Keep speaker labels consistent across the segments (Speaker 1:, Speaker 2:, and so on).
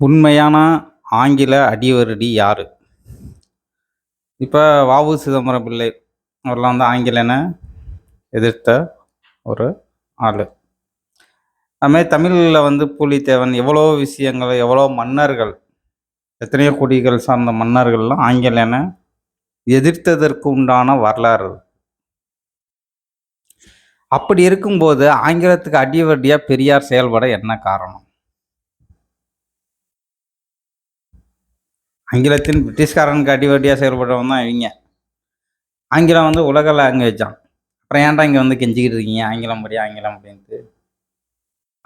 Speaker 1: உண்மையான ஆங்கில அடிவருடி யார் இப்போ வ.உ. சிதம்பரம் பிள்ளை அவர்லாம் வந்து ஆங்கிலனை எதிர்த்த ஒரு ஆள் அதுமாரி தமிழில் வந்து பூலித்தேவன் எவ்வளோ விஷயங்கள், எவ்வளோ மன்னர்கள், எத்தனையோ குடிகள் சார்ந்த மன்னர்கள்லாம் ஆங்கிலனை எதிர்த்ததற்கு உண்டான வரலாறு அப்படி இருக்கும்போது, ஆங்கிலத்துக்கு அடிவடியாக பெரியார் செயல்பட என்ன காரணம்? ஆங்கிலத்தின் பிரிட்டிஷ்காரனுக்கு அடிவருடியா செயல்பட்டவன் தான் இவங்க ஆங்கிலம் வந்து உலக லாங்குவேஜாம். அப்புறம் ஏன்டா இங்கே வந்து கெஞ்சிக்கிட்டு இருக்கீங்க? ஆங்கிலம் படி, ஆங்கிலம் அப்படின்ட்டு.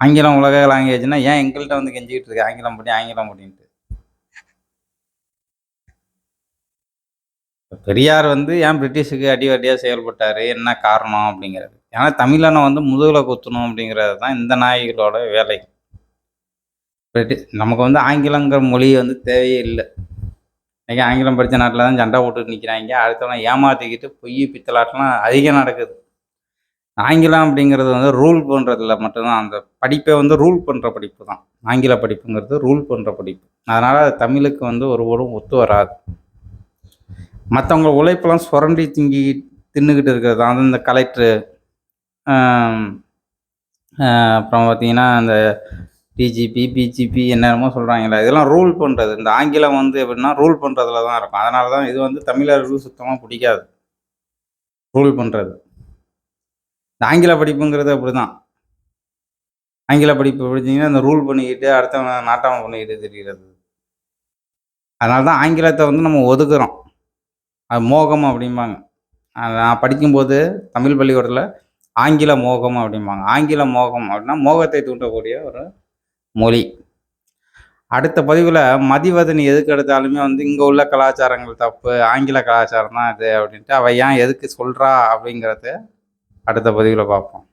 Speaker 1: ஆங்கிலம் உலக லாங்குவேஜ்னா ஏன் எங்கள்கிட்ட வந்து கெஞ்சிக்கிட்டு இருக்கு ஆங்கிலம் படி, ஆங்கிலம் அப்படின்ட்டு. பெரியார் வந்து ஏன் பிரிட்டிஷுக்கு அடிவடியாக செயல்பட்டார் என்ன காரணம்? அப்படிங்கிறது. ஏன்னா தமிழனை வந்து முதுகில் குத்தணும் அப்படிங்கிறது தான் இந்த நாய்களோட வேலை. பிரிட்டிஷ் நமக்கு வந்து ஆங்கிலங்கிற மொழி வந்து தேவையே இல்லை இன்னைக்கு ஆங்கிலம் படித்த நாட்டில் தான் சண்டை போட்டு நிற்கிறாங்க அடுத்தவன ஏமாத்திக்கிட்டு பொய் பித்தலாட்டெலாம் அதிகம் நடக்குது. ஆங்கிலம் அப்படிங்கிறது வந்து ரூல் பண்ணுறதுல மட்டும்தான் அந்த படிப்பே வந்து ரூல் பண்ணுற படிப்பு தான். ஆங்கில படிப்புங்கிறது ரூல் பண்ணுற படிப்பு. அதனால் அது தமிழுக்கு வந்து ஒருவரும் ஒத்து வராது. மற்றவங்க உழைப்பெல்லாம் சுரண்டி திங்கி தின்னுக்கிட்டு இருக்கிறது தான். அது இந்த கலெக்டரு, அப்புறம் பார்த்தீங்கன்னா, அந்த பிஜிபி பிஜிபி என்னென்னமோ சொல்கிறாங்களா இதெல்லாம் ரூல் பண்ணுறது இந்த ஆங்கிலம் வந்து எப்படின்னா, ரூல் பண்ணுறதுல தான் இருக்கும். அதனால தான் இது வந்து தமிழர்களுக்கு சுத்தமாக பிடிக்காது ரூல் பண்ணுறது இந்த ஆங்கில படிப்புங்கிறது அப்படிதான். ஆங்கில படிப்பு படிச்சிங்கன்னா இந்த ரூல் பண்ணிக்கிட்டு, அடுத்தவங்க நாட்டாமல் பண்ணிக்கிட்டு தெரிகிறது அதனால தான் ஆங்கிலத்தை வந்து நம்ம ஒதுக்குறோம். அது மோகம் அப்படிம்பாங்க. நான் படிக்கும்போது தமிழ் பள்ளிக்கூடத்தில் ஆங்கில மோகம் அப்படிம்பாங்க. ஆங்கில மோகம் அப்படின்னா, மோகத்தை தூண்டக்கூடிய ஒரு மொழி. அடுத்த பதிவில் மதிவதனி எதுக்கு எடுத்தாலுமே வந்து இங்கே உள்ள கலாச்சாரங்கள் தப்பு. ஆங்கில கலாச்சாரம் தான் இது அப்படின்ட்டு, அவள் ஏன் எதுக்கு சொல்கிறா அப்படிங்கிறத அடுத்த பதிவில் பார்ப்போம்.